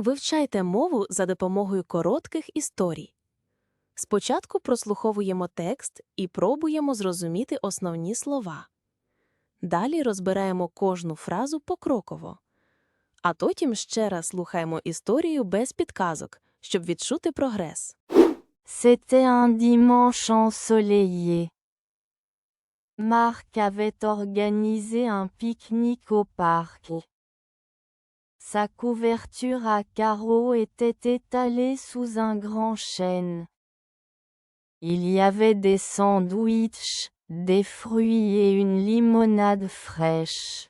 Вивчайте мову за допомогою коротких історій. Спочатку прослуховуємо текст і пробуємо зрозуміти основні слова. Далі розбираємо кожну фразу покроково. А потім ще раз слухаємо історію без підказок, щоб відчути прогрес. C'était un dimanche ensoleillé. Marc avait organisé un pique-nique au parc. Sa couverture à carreaux était étalée sous un grand chêne. Il y avait des sandwichs, des fruits et une limonade fraîche.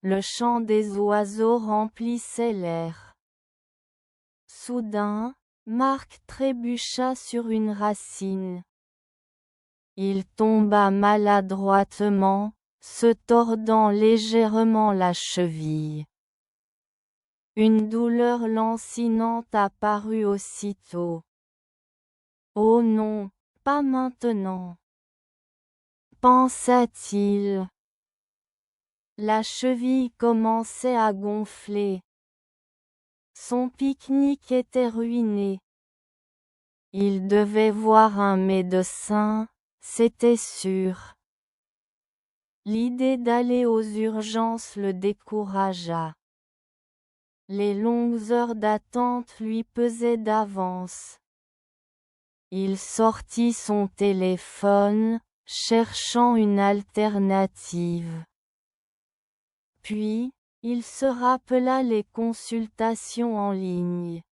Le chant des oiseaux remplissait l'air. Soudain, Marc trébucha sur une racine. Il tomba maladroitement, se tordant légèrement la cheville. Une douleur lancinante apparut aussitôt. Oh non, pas maintenant. Pensa-t-il. La cheville commençait à gonfler. Son pique-nique était ruiné. Il devait voir un médecin, c'était sûr. L'idée d'aller aux urgences le découragea. Les longues heures d'attente lui pesaient d'avance. Il sortit son téléphone, cherchant une alternative. Puis, il se rappela les consultations en ligne.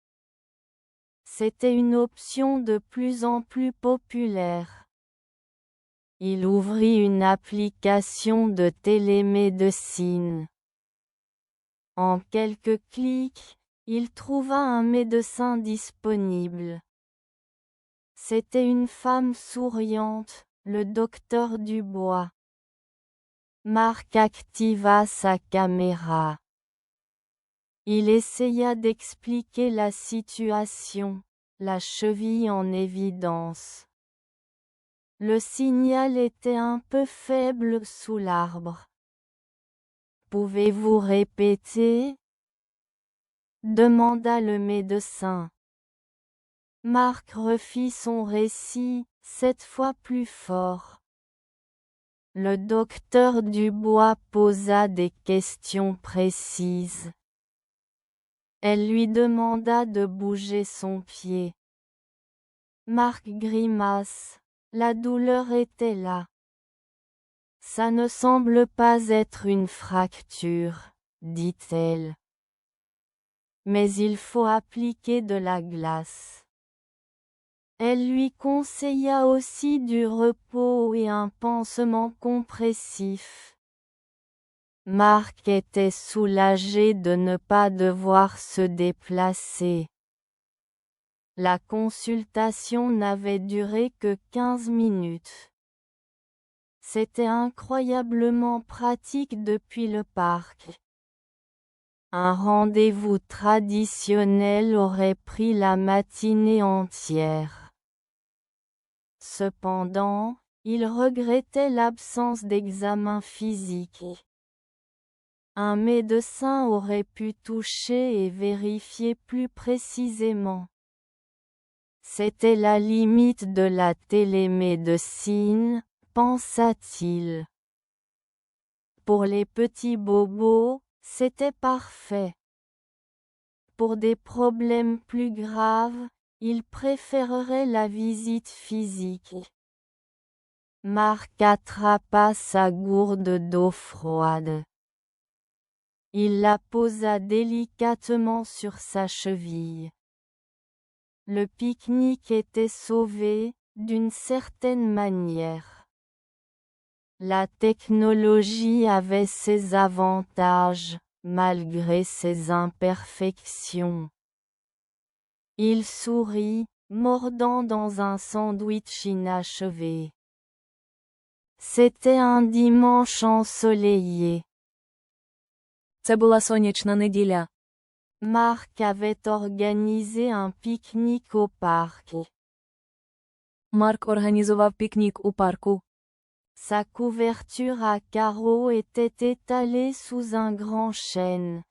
C'était une option de plus en plus populaire. Il ouvrit une application de télémédecine. En quelques clics, il trouva un médecin disponible. C'était une femme souriante, le docteur Dubois. Marc activa sa caméra. Il essaya d'expliquer la situation, la cheville en évidence. Le signal était un peu faible sous l'arbre. Pouvez-vous répéter? demanda le médecin. Marc refit son récit, cette fois plus fort. Le docteur Dubois posa des questions précises. Elle lui demanda de bouger son pied. Marc grimace. La douleur était là. Ça ne semble pas être une fracture, dit-elle. Mais il faut appliquer de la glace. Elle lui conseilla aussi du repos et un pansement compressif. Marc était soulagé de ne pas devoir se déplacer. La consultation n'avait duré que quinze minutes. C'était incroyablement pratique depuis le parc. Un rendez-vous traditionnel aurait pris la matinée entière. Cependant, il regrettait l'absence d'examen physique. Un médecin aurait pu toucher et vérifier plus précisément. C'était la limite de la télémédecine, pensa-t-il. Pour les petits bobos, c'était parfait. Pour des problèmes plus graves, il préférerait la visite physique. Marc attrapa sa gourde d'eau froide. Il la posa délicatement sur sa cheville. Le pique-nique était sauvé, d'une certaine manière. La technologie avait ses avantages, malgré ses imperfections. Il sourit, mordant dans un sandwich inachevé. C'était un dimanche ensoleillé. Це була сонячна неділя. Marc avait organisé un pique-nique au parc. Марк організував пікнік у парку. Sa couverture à carreaux était étalée sous un grand chêne.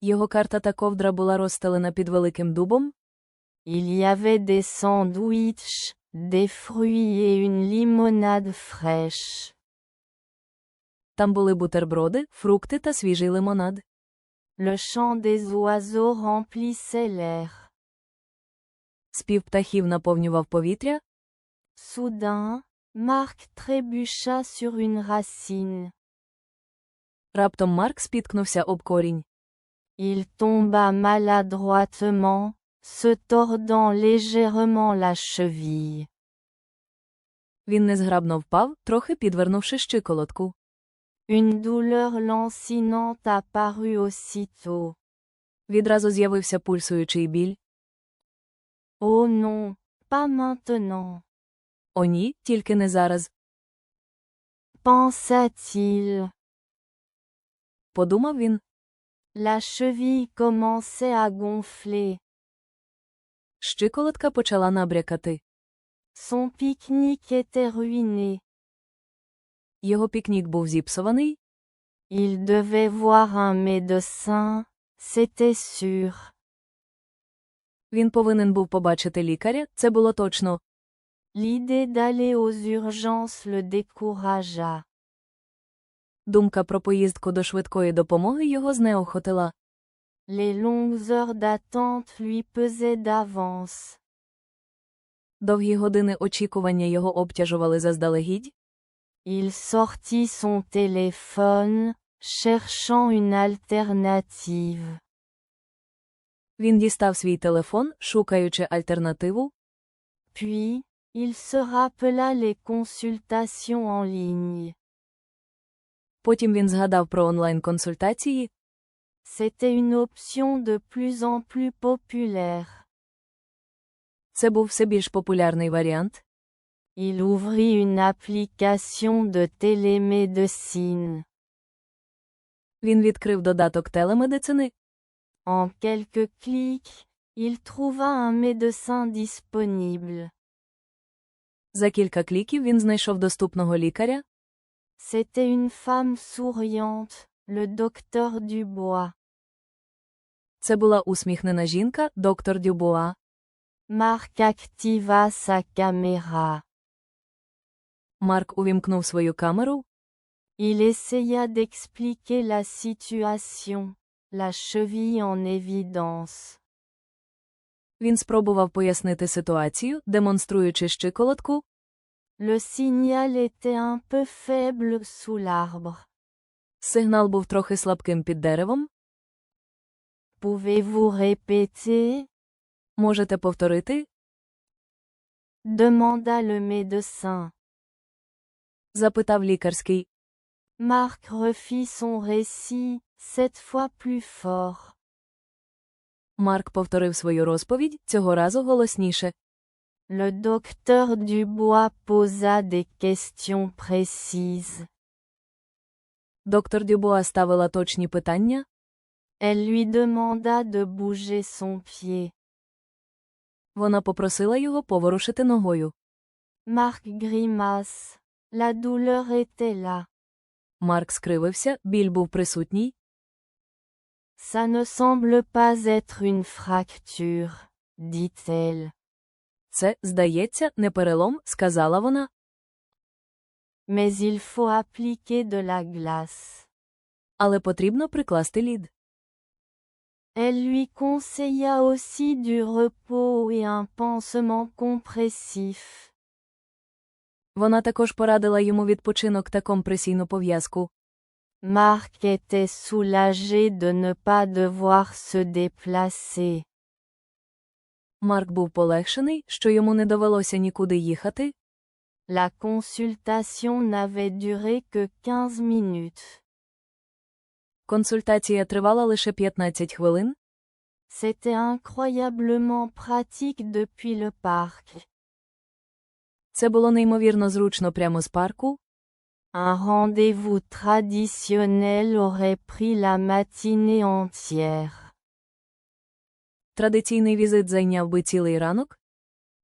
Його карта та ковдра була розстелена під великим дубом, Il y avait des sandwichs, des fruits et une limonade fraîche. там були бутерброди, фрукти та свіжий лимонад. Le chant des oiseaux remplissait l'air. Спів птахів наповнював повітря, Soudain, Sur une racine. раптом Марк спіткнувся об корінь. Il tomba maladroitement, se tordant légèrement la cheville. Він незграбно впав, трохи підвернувши щиколотку. Une douleur lancinante apparut aussitôt. Відразу з'явився пульсуючий біль. Oh non, pas maintenant, О ні, тільки не зараз. pensa-t-il. Подумав він. La cheville commençait à gonfler. Щиколотка почала набрякати. Son pique-nique était ruiné. Його пікнік був зіпсований, Il devait voir un médecin, c'était sûr. він повинен був побачити лікаря, це було точно. L'idée d'aller aux urgences le découragea. Думка про поїздку до швидкої допомоги його знеохотила. Les longues heures d'attente lui pesaient d'avance. Довгі години очікування його обтяжували заздалегідь. Il sortit son téléphone, cherchant une alternative. Він дістав свій телефон, шукаючи альтернативу. Puis, il se rappela les consultations en ligne. Потім він згадав про онлайн-консультації. C'était une option de plus en plus populaire. Це був все більш популярний варіант. Il ouvrit une application de télémédecine. Він відкрив додаток телемедицини. En quelques clics, il trouva un médecin disponible. За кілька кліків він знайшов доступного лікаря. C'était une femme souriante, le docteur Dubois. Це була усміхнена жінка, доктор Дюбуа. Marc activa sa caméra. Марк увімкнув свою камеру. Il essaya d'expliquer la situation, la cheville en évidence. Він спробував пояснити ситуацію, демонструючи щиколотку. Le signal était un peu faible sous l'arbre. Сигнал був трохи слабким під деревом. Pouvez-vous répéter Можете повторити? demanda le médecin. запитав лікарський. Marc refit son récit, cette fois plus fort. Марк повторив свою розповідь, цього разу голосніше. Le docteur Dubois posa des questions précises. Доктор Дюбуа ставила точні питання. Elle lui demanda de bouger son pied. Вона попросила його поворушити ногою. Marc grimace. La douleur était là. Марк скривився, біль був присутній. Ça ne semble pas être une fracture, dit-elle. Це, здається, не перелом, сказала вона. Mais il faut appliquer de la glace. Але потрібно прикласти лід. Elle lui conseilla aussi du repos et un pansement compressif. Вона також порадила йому відпочинок та компресійну пов'язку. Marc était soulagé de ne pas devoir se déplacer. Марк був полегшений, що йому не довелося нікуди їхати. La consultation n'avait duré que 15 minutes. Консультація тривала лише 15 хвилин. C'était incroyablement pratique depuis le parc. Це було неймовірно зручно прямо з парку. Un rendez-vous traditionnel aurait pris la matinée entière. Традиційний візит зайняв би цілий ранок.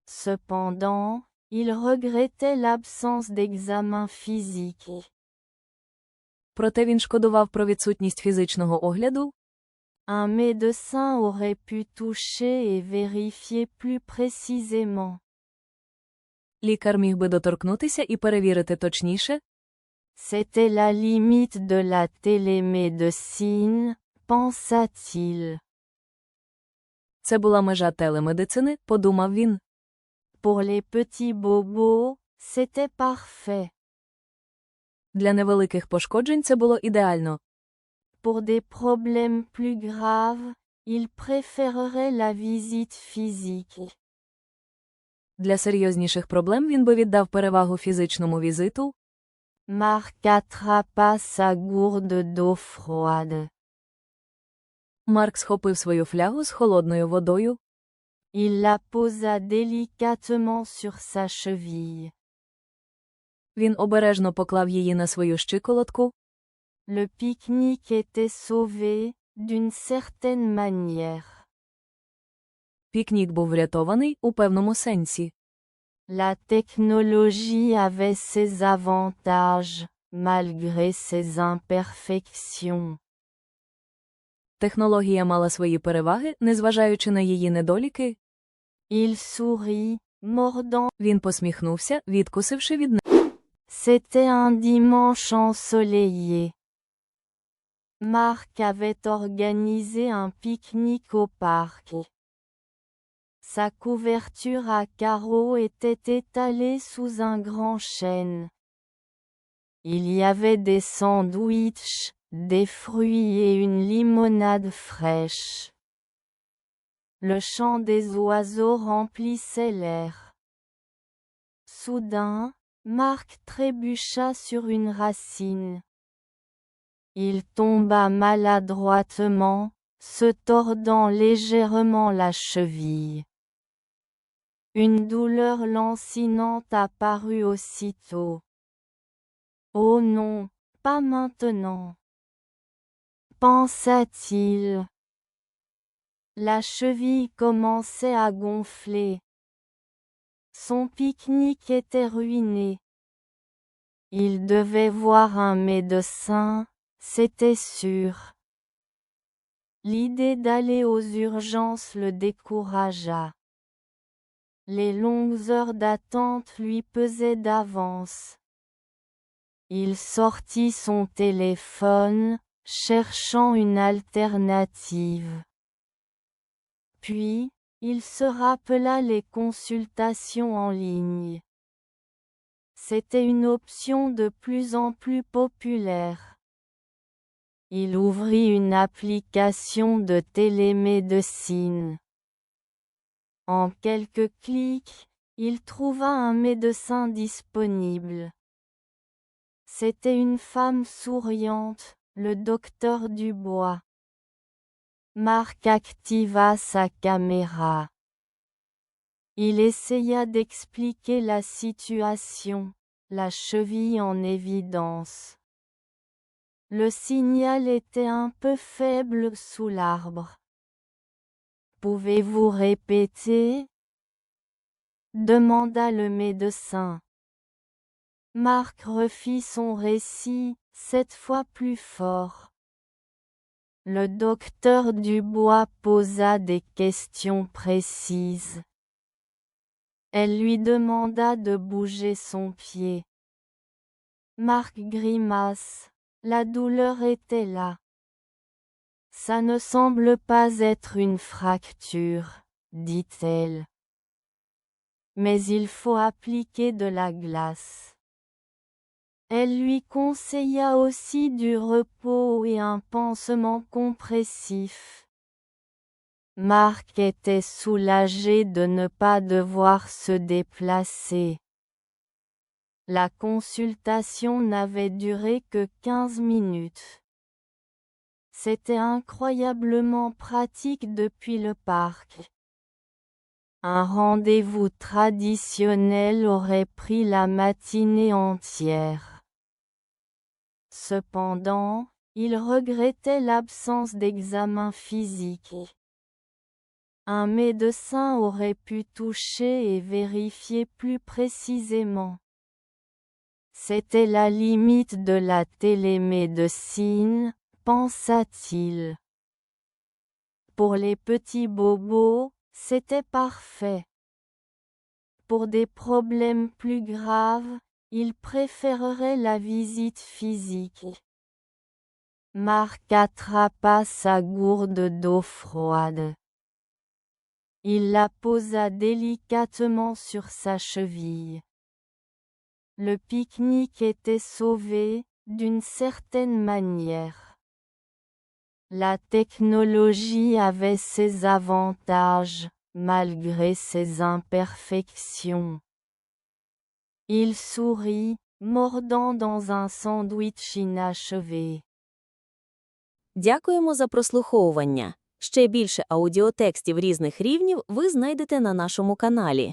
Cependant, il regrettait l'absence d'examen physique. Проте він шкодував про відсутність фізичного огляду. Un médecin aurait pu toucher et vérifier plus précisément. Лікар міг би доторкнутися і перевірити точніше. C'était la limite de la télémédecine, pensa-t-il. Це була межа телемедицини, подумав він. Pour les petits bobos, c'était parfait. Для невеликих пошкоджень це було ідеально. Pour des problèmes plus graves, il préférerait la visite physique. Для серйозніших проблем він би віддав перевагу фізичному візиту. Marc attrapa sa gourde d'eau froide. Марк схопив свою флягу з холодною водою. Il la posa délicatement sur sa cheville. Він обережно поклав її на свою щиколотку. Le pique-nique était sauvé, d'une certaine manière. Пікнік був врятований у певному сенсі. La technologie avait ses avantages, malgré ses imperfections. Технологія мала свої переваги, незважаючи на її недоліки. Il sourit, mordant. Він посміхнувся, відкусивши від C'était un dimanche ensoleillé. Marc avait organisé un pique-nique au parc. Sa couverture à carreaux était étalée sous un grand chêne. Il y avait des sandwichs, des fruits et une limonade fraîche. Le chant des oiseaux remplissait l'air. Soudain, Marc trébucha sur une racine. Il tomba maladroitement, se tordant légèrement la cheville. Une douleur lancinante apparut aussitôt. Oh non, pas maintenant. Pensa-t-il. La cheville commençait à gonfler. Son pique-nique était ruiné. Il devait voir un médecin, c'était sûr. L'idée d'aller aux urgences le découragea. Les longues heures d'attente lui pesaient d'avance. Il sortit son téléphone, cherchant une alternative. Puis, il se rappela les consultations en ligne. C'était une option de plus en plus populaire. Il ouvrit une application de télémédecine. En quelques clics, il trouva un médecin disponible. C'était une femme souriante, le docteur Dubois. Marc activa sa caméra. Il essaya d'expliquer la situation, la cheville en évidence. Le signal était un peu faible sous l'arbre. Pouvez-vous répéter? demanda le médecin. Marc refit son récit, cette fois plus fort. Le docteur Dubois posa des questions précises. Elle lui demanda de bouger son pied. Marc grimace. La douleur était là. Ça ne semble pas être une fracture, dit-elle. Mais il faut appliquer de la glace. Elle lui conseilla aussi du repos et un pansement compressif. Marc était soulagé de ne pas devoir se déplacer. La consultation n'avait duré que 15 minutes. C'était incroyablement pratique depuis le parc. Un rendez-vous traditionnel aurait pris la matinée entière. Cependant, il regrettait l'absence d'examen physique. Un médecin aurait pu toucher et vérifier plus précisément. C'était la limite de la télémédecine, pensa-t-il. Pour les petits bobos, c'était parfait. Pour des problèmes plus graves, il préférerait la visite physique. Marc attrapa sa gourde d'eau froide. Il la posa délicatement sur sa cheville. Le pique-nique était sauvé, d'une certaine manière. La technologie avait ses avantages, malgré ses imperfections. Il sourit, mordant dans un sandwich inachevé. Дякуємо за прослуховування. Ще більше аудіотекстів різних рівнів ви знайдете на нашому каналі.